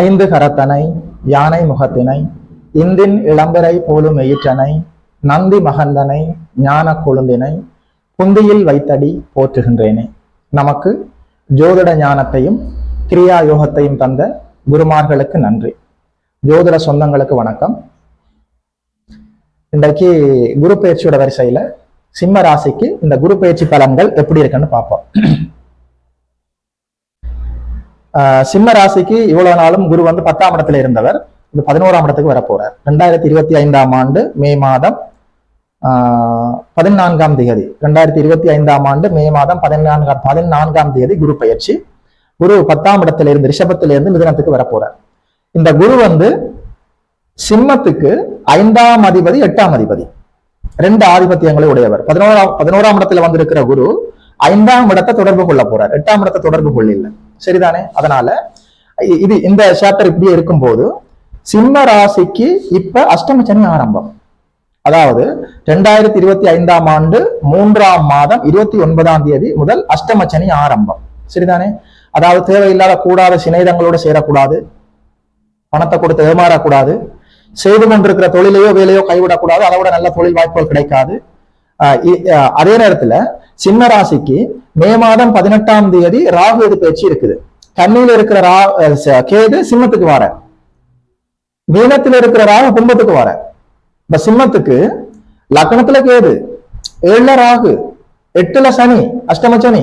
ஐந்து கரத்தனை யானை முகத்தினை இந்தின் இளம்பரை போலும் எயிற்றனை நந்தி மகந்தனை ஞான கொழுந்தினை புந்தியில் வைத்தடி போற்றுகின்றேனே. நமக்கு ஜோதிட ஞானத்தையும் கிரியா யோகத்தையும் தந்த குருமார்களுக்கு நன்றி. ஜோதிட சொந்தங்களுக்கு வணக்கம். இன்றைக்கு குரு பயிற்சியோட வரிசையில சிம்ம ராசிக்கு இந்த குரு பயிற்சி பலன்கள் எப்படி இருக்குன்னு பார்ப்போம். சிம்ம ராசிக்கு இவ்வளவு நாளும் குரு வந்து பத்தாம் இடத்துல இருந்தவர். இது பதினோராம் இடத்துக்கு வரப்போறார். ரெண்டாயிரத்தி இருபத்தி ஐந்தாம் ஆண்டு மே மாதம் ஆஹ் பதினான்காம் தேதி ரெண்டாயிரத்தி இருபத்தி ஐந்தாம் ஆண்டு மே மாதம் பதினான்காம் பதினான்காம் தேதி குரு பயிற்சி. குரு பத்தாம் இடத்துல இருந்து ரிஷபத்துல இருந்து மிதனத்துக்கு வரப்போறார். இந்த குரு வந்து சிம்மத்துக்கு ஐந்தாம் அதிபதி எட்டாம் அதிபதி. ரெண்டு ஆதிபத்தியங்களை உடையவர். பதினோராம் பதினோராம் இடத்துல வந்திருக்கிற குரு ஐந்தாம் இடத்தை தொடர்பு கொள்ள போறார். எட்டாம் இடத்தை தொடர்பு கொள்ள இல்லை சரிதானே? அதனால இது இந்த சாப்டர் இப்படியே இருக்கும்போது சிம்ம ராசிக்கு இப்ப அஷ்டம சனி ஆரம்பம். அதாவது ரெண்டாயிரத்தி இருபத்தி ஐந்தாம் ஆண்டு மூன்றாம் மாதம் இருபத்தி ஒன்பதாம் தேதி முதல் அஷ்டம சனி ஆரம்பம். சரிதானே? அதாவது தேவையில்லாத கூடாத சிநேதங்களோடு சேரக்கூடாது. பணத்தை கொடுத்து ஏமாறக்கூடாது. செய்து கொண்டிருக்கிற தொழிலையோ வேலையோ கைவிடக்கூடாது. அதை விட நல்ல தொழில் வாய்ப்புகள் கிடைக்காது. அதே நேரத்துல சிம்ம ராசிக்கு மே மாதம் பதினெட்டாம் தேதி ராகு எது பேச்சு இருக்குது. கண்ணியில இருக்கிற ரா கேது சிம்மத்துக்கு வர. மீனத்துல இருக்கிற ராகு கும்பத்துக்கு வர. இப்ப சிம்மத்துக்கு லக்னத்துல கேது ஏழுல ராகு எட்டுல சனி அஷ்டம சனி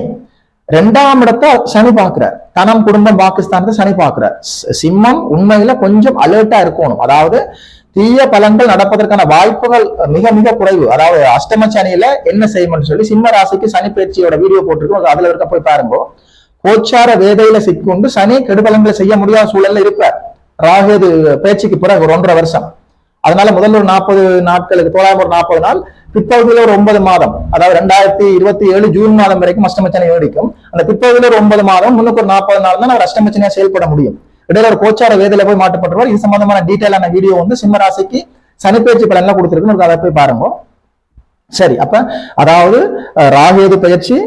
ரெண்டாம் இடத்த சனி பாக்குற தனம் குடும்பம் பாகிஸ்தானத்தை சனி பாக்குற சிம்மம் உண்மையில கொஞ்சம் அலர்ட்டா இருக்கணும். அதாவது தீய பலன்கள் நடப்பதற்கான வாய்ப்புகள் மிக மிக குறைவு. அதாவது அஷ்டம சனியில என்ன செய்யணும்னு சொல்லி சிம்ம ராசிக்கு சனி பயிற்சியோட வீடியோ போட்டிருக்கோம். அதுல இருக்க போய் பாருங்க. கோச்சார வேதையில சிக்கொண்டு சனி கெடுபலங்களை செய்ய முடியாத சூழல்ல இருப்பார். ராகேது பேச்சுக்கு பிறகு ஒரு ஒன்றரை வருஷம். அதனால முதல்ல ஒரு நாற்பது நாட்களுக்கு தொள்ளாயிரம் ஒரு நாற்பது நாள் பிற்பகுதியில ஒரு ஒன்பது மாதம். அதாவது ரெண்டாயிரத்தி இருபத்தி ஏழு ஜூன் மாதம் வரைக்கும் அஷ்டமச்சனை நீடிக்கும். அந்த பிற்பகுதியில் ஒரு ஒன்பது மாதம் முன்னுக்கு ஒரு நாற்பது நாள் தான் அவர் அஷ்டமச்சனையா செயல்பட முடியும். இடையில ஒரு கோச்சார வேதியில போய் மாட்டப்பட்டுருவார் இது சம்பந்தமான டீட்டெயிலான வீடியோ வந்து சிம்ம ராசிக்கு சனிப்பயிற்சி பலன்லாம் கொடுத்துருக்குன்னு அதை போய் பாருங்க. சரி அப்ப அதாவது ராகேது பயிற்சி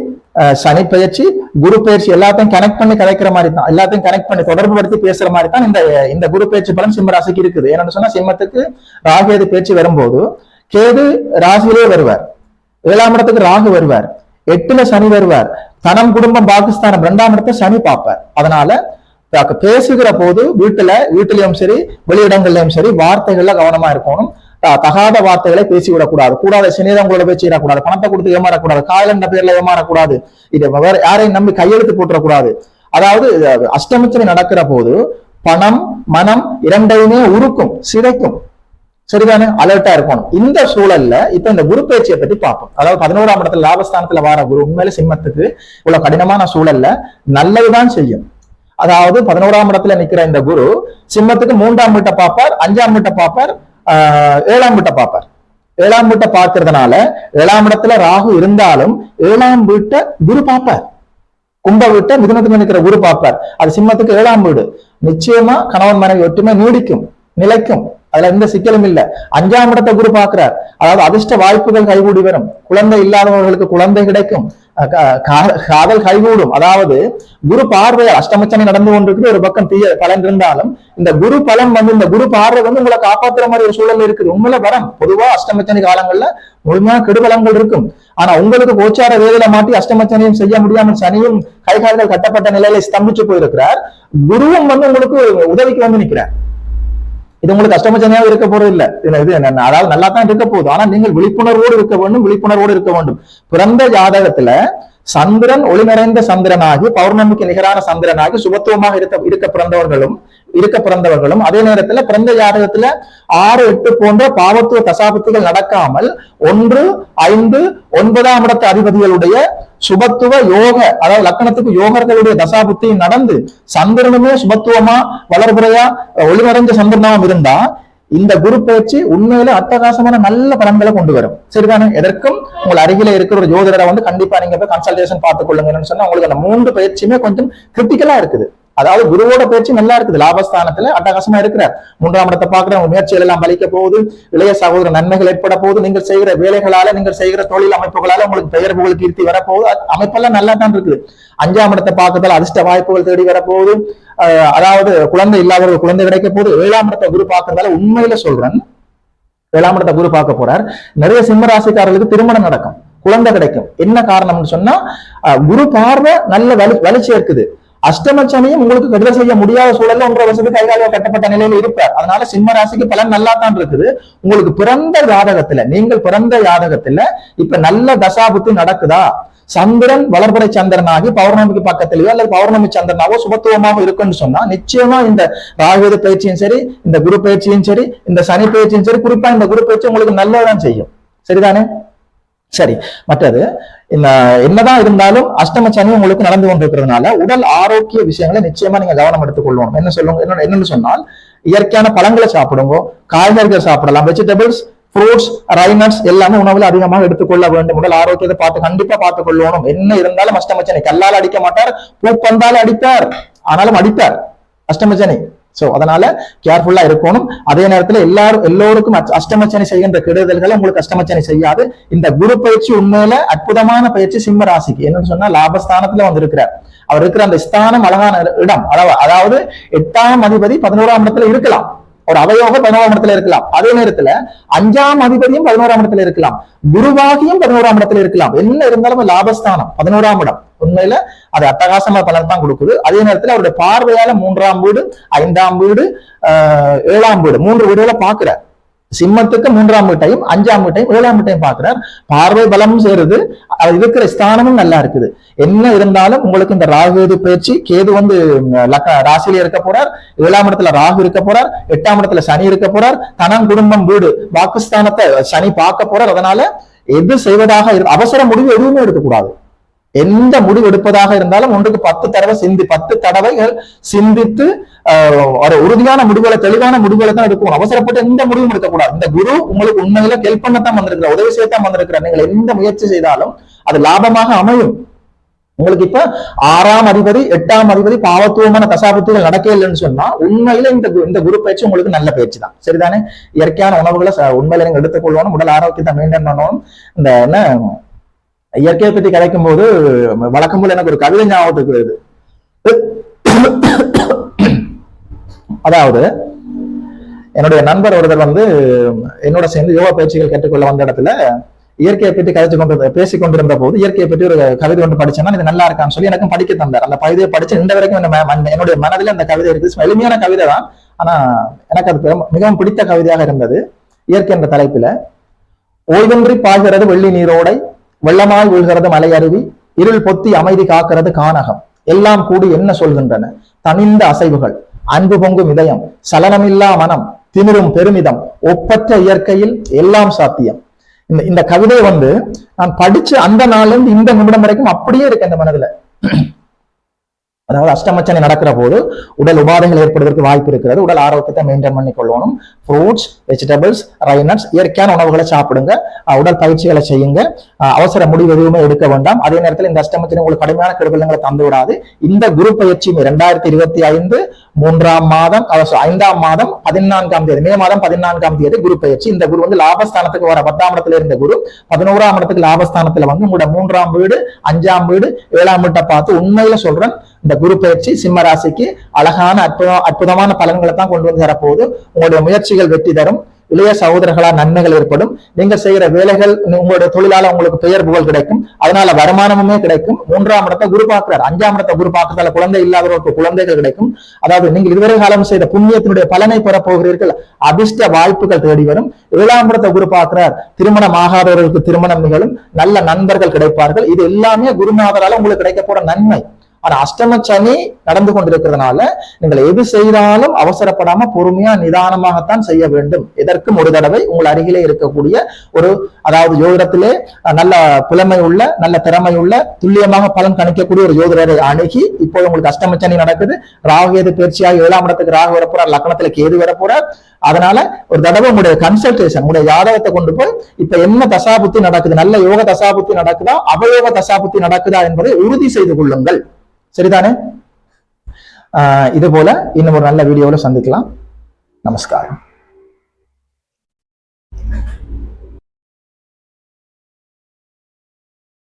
சனி பயிற்சி குரு பயிற்சி எல்லாத்தையும் கனெக்ட் பண்ணி கிடைக்கிற மாதிரி தான். எல்லாத்தையும் கனெக்ட் பண்ணி தொடர்பு படுத்தி பேசுற மாதிரி தான் இந்த இந்த குரு பயிற்சி பலன் சிம்ம ராசிக்கு இருக்குது. ஏன்னு சொன்னா சிம்மத்துக்கு ராகேது பயிற்சி வரும்போது கேது ராசியிலே வருவார். ஏழாம் இடத்துக்கு ராகு வருவார். எட்டுல சனி வருவார். தனம் குடும்பம் பாகிஸ்தானம் இரண்டாம் இடத்த சனி பார்ப்பார். அதனால பேசுகிற போது வீட்டுல வீட்டிலையும் சரி வெளியிடங்கள்லயும் சரி வார்த்தைகள்ல கவனமா இருக்கணும். தகாத வார்த்தைகளை பேசிவிடக்கூடாது. கூடாது கூடாத சிநேதங்களோட பேச்சு பணத்தை கொடுத்து ஏமாறக்கூடாது. காயலண்ட பேர்ல ஏமாறக்கூடாது. இது வேற யாரையும் நம்பி கையெழுத்து போட்டுறக்கூடாது. அதாவது அஷ்டமிச்சனை நடக்கிற போது பணம் மனம் இரண்டையுமே உருக்கும் சிதைக்கும். சரிதானே? அலர்ட்டா இருக்கணும். இந்த சூழல்ல இப்ப இந்த குரு பேச்சியை பத்தி பார்ப்போம். அதாவது பதினோராம் இடத்துல லாபஸ்தானத்துல வார குரு உண்மையில சிம்மத்துக்கு இவ்வளவு கடினமான சூழல்ல நல்லதுதான் செய்யும். அதாவது பதினோராம் இடத்துல நிக்கிற இந்த குரு சிம்மத்துக்கு மூன்றாம் வீட்டை பார்ப்பார் அஞ்சாம் வீட்டை பார்ப்பார் ஏழாம் வீட்டை பார்ப்பார். ஏழாம் வீட்டை பார்க்கறதுனால ஏழாம் இடத்துல ராகு இருந்தாலும் ஏழாம் வீட்டை குரு பார்ப்பார். கும்ப வீட்டை மிதுனத்துல நிற்கிற குரு பார்ப்பார். அது சிம்மத்துக்கு ஏழாம் வீடு. நிச்சயமா கணவன் மனைவி ஒற்றுமை நீடிக்கும் நிலைக்கும். அதுல எந்த சிக்கலும் இல்ல. அஞ்சாம் இடத்தை குரு பார்க்கிறார். அதாவது அதிர்ஷ்ட வாய்ப்புகள் கைகூடி வரும். குழந்தை இல்லாதவர்களுக்கு குழந்தை கிடைக்கும். காதல் கைகூடும் அதாவது குரு பார்வையால் அஷ்டமச்சனை நடந்து கொண்டிருக்குது ஒரு பக்கம் தீய பலன் இருந்தாலும் இந்த குரு பலன் வந்து இந்த குரு பார்வை வந்து உங்களை காப்பாத்துற மாதிரி ஒரு சூழல் இருக்குது. உண்மையில வரம். பொதுவா அஷ்டமச்சனி காலங்கள்ல முழுமையான கெடுபலங்கள் இருக்கும். ஆனா உங்களுக்கு கோச்சார வேதியில மாட்டி அஷ்டமச்சனையும் செய்ய முடியாமல் சனியும் கை கால்கள் கட்டப்பட்ட நிலையில ஸ்தம்பிச்சு போயிருக்கிறார். குருவும் வந்து உங்களுக்கு உதவிக்கு வந்து நிற்கிறார். இது உங்களுக்கு அஷ்டமச்சனையாக இருக்க போறது இல்ல. இது என்ன- அதாவது நல்லா தான் இருக்க போகுது. ஆனா நீங்கள் விழிப்புணர்வோடு இருக்க வேண்டும் விழிப்புணர்வோடு இருக்க வேண்டும். பிறந்த ஜாதகத்துல சந்திரன் ஒளி நிறைந்த சந்திரனாகி பௌர்ணமிக்கு நிகரான சந்திரனாகி சுபத்துவமாக இருக்க இருக்க பிறந்தவர்களும் இருக்க பிறந்தவர்களும் அதே நேரத்துல பிறந்த ஜாதகத்துல ஆறு எட்டு போன்ற பாவத்துவ தசாபத்துகள் நடக்காமல் ஒன்று ஐந்து ஒன்பதாம் இடத்து அதிபதிகளுடைய சுபத்துவ யோக அதாவது லக்கணத்துக்கு யோகர்களுடைய தசாபுத்தி நடந்து சந்திரனுமே சுபத்துவமா வளர்புறையா ஒளி சந்திரனாவும் இருந்தா இந்த குரு பயிற்சி உண்மையில அட்டகாசமான நல்ல பலன்களை கொண்டு வரும். சரிதானே? எதற்கும் உங்கள் அருகில இருக்கிற ஒரு ஜோதிடரை வந்து கண்டிப்பா நீங்க போய் கன்சல்டேஷன் பார்த்துக் கொள்ளுங்கன்னு சொன்னா உங்களுக்கு அந்த மூன்று பயிற்சியுமே கொஞ்சம் கிரிட்டிக்கலா இருக்குது. அதாவது குருவோட பயிற்சி நல்லா இருக்குது. லாபஸ்தானத்துல அட்டகாசமா இருக்கிறார். மூன்றாம் இடத்தை பார்க்கிற உங்க முயற்சிகள் எல்லாம் பலிக்க போகுது. இளைய சகோதர நன்மைகள் ஏற்பட போகுது. நீங்கள் செய்கிற வேலைகளால நீங்கள் செய்கிற தொழில் அமைப்புகளால உங்களுக்கு பெயர் புகழ் கீர்த்தி வரப்போகுது அமைப்பெல்லாம் நல்லா தான் இருக்குது அஞ்சாம் இடத்தை பார்க்கறதால அதிர்ஷ்ட வாய்ப்புகள் தேடி வரப்போகுது அஹ் அதாவது குழந்தை இல்லாதவர்கள் குழந்தை கிடைக்க போகுது. ஏழாம் இடத்தை குரு பார்க்கறதால உண்மையில சொல்றேன். ஏழாம் இடத்தை குரு பார்க்க போறார். நிறைய சிம்மராசிக்காரர்களுக்கு திருமணம் நடக்கும். குழந்தை கிடைக்கும். என்ன காரணம்னு சொன்னா குரு பார்வை நல்ல வலி வலிச்சு இருக்குது அஷ்டமச்சனையும் உங்களுக்கு கெடுதல் செய்ய முடியாத சூழல்ல ஒன்றரை வருஷத்துக்கு கைகால கட்டப்பட்ட நிலையில இருப்பார். அதனால சிம்ம ராசிக்கு பலன் நல்லா தான் இருக்குது. உங்களுக்கு பிறந்த ஜாதகத்துல நீங்கள் பிறந்த ஜாதகத்துல இப்ப நல்ல தசாபுத்தி நடக்குதா? சந்திரன் வளர்பறை சந்திரனாகி பௌர்ணமிக்கு பக்கத்திலேயோ அல்லது பௌர்ணமி சந்திரனாவோ சுபத்துவமாக இருக்குன்னு சொன்னா நிச்சயமா இந்த ராகுவேத பயிற்சியும் சரி இந்த குரு பயிற்சியும் சரி இந்த சனி பயிற்சியும் சரி குறிப்பா இந்த குரு பயிற்சி உங்களுக்கு நல்லதான் செய்யும். சரிதானே? சரி மற்றது இந்த என்னதான் இருந்தாலும் அஷ்டம சனி உங்களுக்கு நடந்து கொண்டிருக்கிறதுனால உடல் ஆரோக்கிய விஷயங்களை நிச்சயமா நீங்க கவனம் எடுத்துக்கொள்ளணும் என்ன சொல்லுங்க என்ன என்னன்னு சொன்னால் இயற்கையான பழங்களை சாப்பிடுங்க காய்கறிகள் சாப்பிடலாம் வெஜிடபிள்ஸ் ஃப்ரூட்ஸ் ரைனட்ஸ் எல்லாமே உணவுல அதிகமாக எடுத்துக்கொள்ள வேண்டும். உடல் ஆரோக்கியத்தை பார்த்து கண்டிப்பா பார்த்துக் கொள்ளணும். என்ன இருந்தாலும் அஷ்டமச்சனை கல்லால் அடிக்க மாட்டார் பூப்பந்தால் அடிப்பார். ஆனாலும் அடிப்பார். அஷ்டமச்சனை சோ அதனால கேர்ஃபுல்லா இருக்கணும். அதே நேரத்துல எல்லாரும் எல்லோருக்கும் அஷ்டமச்சனை செய்கின்ற கெடுதல்களை உங்களுக்கு அஷ்டமச்சனை செய்யாது. இந்த குரு பயிற்சி உண்மையில அற்புதமான பயிற்சி சிம்ம ராசிக்கு. என்னன்னு சொன்னா லாபஸ்தானத்துல வந்திருக்கிறார். அவர் இருக்கிற அந்த ஸ்தானம் அழகான இடம். அதாவது அதாவது எட்டாம் அதிபதி பதினோராம் இடத்துல இருக்கலாம். ஒரு அவயோக பதினோராம் இடத்துல இருக்கலாம். அதே நேரத்துல அஞ்சாம் அதிபதியும் பதினோராம் இடத்துல இருக்கலாம். குருவாகியும் பதினோராம் இடத்துல இருக்கலாம். என்ன இருந்தாலும் லாபஸ்தானம் பதினோராம் இடம். உண்மையில அது அட்டகாசமா பலன் தான் கொடுக்குது. அதே நேரத்துல அவருடைய பார்வையால மூன்றாம் வீடு ஐந்தாம் வீடு ஆஹ் ஏழாம் வீடு மூன்று வீடுகளை பாக்குறார் சிம்மத்துக்கு மூன்றாம் வீட்டையும் அஞ்சாம் வீட்டையும் ஏழாம் வீட்டையும் பார்க்கிறார். பார்வை பலமும் சேருது. அது இருக்கிற ஸ்தானமும் நல்லா இருக்குது. என்ன இருந்தாலும் உங்களுக்கு இந்த ராகுது பயிற்சி கேது வந்து ராசியில இருக்க போறார். ஏழாம் இடத்துல ராகு இருக்க போறார். எட்டாம் இடத்துல சனி இருக்க போறார். தனம் குடும்பம் வீடு வாக்குஸ்தானத்தை சனி பார்க்க போறார். அதனால எது செய்வதாக அவசர முடிவு எதுவுமே எடுக்கக்கூடாது. எந்த முடிவு எடுப்பதாக இருந்தாலும் ஒன்றுக்கு பத்து தடவை சிந்தி பத்து தடவைகள் சிந்தித்து ஒரு உறுதியான முடிவுகளை தெளிவான முடிவுகளை தான் எடுக்கணும். அவசரப்பட்டு எந்த முடிவும் எடுக்கக்கூடாது. இந்த குரு உங்களுக்கு உண்மையில ஹெல்ப் பண்ணத்தான் வந்திருக்கிற உதவி செய்யத்தான் வந்திருக்கிற நீங்கள் எந்த முயற்சி செய்தாலும் அது லாபமாக அமையும். உங்களுக்கு இப்ப ஆறாம் அதிபதி எட்டாம் அதிபதி பாவத்துவமான தசாபத்துகள் நடக்க இல்லைன்னு சொன்னா உண்மையில இந்த கு- இந்த குரு பயிற்சி உங்களுக்கு நல்ல பயிற்சி தான். சரிதானே? இயற்கையான உணவுகளை உண்மையில நீங்க எடுத்துக்கொள்ளணும் உடல் ஆரோக்கியத்தை மெயின்டைன் பண்ணணும். இந்த என்ன இயற்கையை பத்தி கிடைக்கும் போது வழக்கம் போல எனக்கு ஒரு கவிதை ஞாபகத்துக்கு வருது. அதாவது என்னுடைய நண்பர் ஒருத்தர் வந்து என்னோட சேர்ந்து யோகா பயிற்சிகள் கேட்டுக்கொள்ள வந்த இடத்துல இயற்கையை பற்றி கதைச்சு கொண்டு பேசிக்கொண்டிருந்த போது இயற்கையை பற்றி ஒரு கவிதை ஒன்று படிச்சேன்னா இது நல்லா இருக்கான்னு சொல்லி எனக்கும் படிக்க தந்தார். அந்த கவிதையை படிச்சு இந்த வரைக்கும் என்ன என்னுடைய மனதில் அந்த கவிதை இருக்கு எளிமையான கவிதை தான். ஆனா எனக்கு அது மிகவும் பிடித்த கவிதையாக இருந்தது. இயற்கை என்ற தலைப்பில ஓய்வின்றி பாய்கிறது வெள்ளி நீரோடை வெள்ளமாய் வீழ்கிறது மலையருவி இருள் பொத்தி அமைதி காக்கிறது கானகம். எல்லாம் கூடி என்ன சொல்கின்றன? தனிந்த அசைவுகள் அன்பு பொங்கும் இதயம் சலனமில்லா மனம் திமிரும் பெருமிதம் ஒப்பற்ற இயற்கையில் எல்லாம் சாத்தியம். இந்த இந்த கவிதை வந்து நான் படிச்சு அந்த நாள்ல இருந்து இந்த நிமிடம் வரைக்கும் அப்படியே இருக்கு அந்த மனதுல. அதாவது அஷ்டமச்சனை நடக்கிற போது உடல் உபாதைகள் ஏற்படுவதற்கு வாய்ப்பு இருக்கிறது. உடல் ஆரோக்கியத்தை மெயின்டைன் பண்ணி கொள்ளணும் ஃப்ரூட்ஸ் வெஜிடபிள்ஸ் ரைனட்ஸ் இயற்கையான உணவுகளை சாப்பிடுங்க. உடல் பயிற்சிகளை செய்யுங்க. அவசர முடிவு எதுவுமே எடுக்க வேண்டாம். அதே நேரத்தில் இந்த அஷ்டமச்சனை உங்களுக்கு கடுமையான கெடுபலங்களை தந்து விடாது இந்த குரு பயிற்சி இரண்டாயிரத்தி இருபத்தி ஐந்து மூன்றாம் மாதம் ஐந்தாம் மாதம் பதினான்காம் தேதி மே மாதம் பதினான்காம் தேதி குரு பயிற்சி. இந்த குரு வந்து லாபஸ்தானத்துக்கு வர பத்தாம் இடத்துல இருந்த குரு பதினோராம் இடத்துக்கு லாபஸ்தானத்துல வந்து உங்களோட மூன்றாம் வீடு அஞ்சாம் வீடு ஏழாம் வீட்டை பார்த்து உண்மையில சொல்றேன் இந்த குரு பயிற்சி சிம்ம ராசிக்கு அழகான அற்புதம் அற்புதமான பலன்களை தான் கொண்டு வந்து தரப்போகுது. உங்களுடைய முயற்சிகள் வெற்றி தரும். இளைய சகோதரர்களா நன்மைகள் ஏற்படும். நீங்க செய்யற வேலைகள் உங்களுடைய தொழிலால உங்களுக்கு பெயர் புகழ் கிடைக்கும். அதனால வருமானமுமே கிடைக்கும். மூன்றாம் இடத்தை குரு பார்க்கிறார். அஞ்சாம் இடத்தை குரு பார்க்கறதால குழந்தை இல்லாதவர்களுக்கு குழந்தைகள் கிடைக்கும். அதாவது நீங்கள் இதுவரை காலம் செய்த புண்ணியத்தினுடைய பலனை பெறப் போகிறீர்கள் அதிர்ஷ்ட வாய்ப்புகள் தேடி வரும். ஏழாம் இடத்தை குரு பார்க்கிறார். திருமணம் ஆகாதவர்களுக்கு திருமணம் நிகழும். நல்ல நண்பர்கள் கிடைப்பார்கள். இது எல்லாமே குருநாதரால உங்களுக்கு கிடைக்க போற நன்மை. ஆனா அஷ்டம சனி நடந்து கொண்டிருக்கிறதுனால நீங்கள் எது செய்தாலும் அவசரப்படாம பொறுமையா நிதானமாகத்தான் செய்ய வேண்டும். எதற்கும் ஒரு தடவை உங்கள் அருகிலே இருக்கக்கூடிய ஒரு அதாவது யோகிடத்திலே நல்ல புலமை உள்ள நல்ல திறமை உள்ள துல்லியமாக பலன் கணிக்கக்கூடிய ஒரு யோகிடரை அணுகி இப்போ உங்களுக்கு அஷ்டம சனி நடக்குது. ராகுகேது பயிற்சியாக ஏழாம் இடத்துக்கு ராகு வரப்போறார் லக்னத்துல கேது வரப்போறார். அதனால ஒரு தடவை உங்களுடைய கன்சல்டேஷன் உங்களுடைய ஜாதகத்தை கொண்டு போய் இப்ப என்ன தசாபுத்தி நடக்குது நல்ல யோக தசாபுத்தி நடக்குதா அவயோக தசாபுத்தி நடக்குதா என்பதை உறுதி செய்து கொள்ளுங்கள். சரிதானே? ஆஹ் இது போல இன்னும் ஒரு நல்ல வீடியோவில் சந்திக்கலாம். நமஸ்காரம்.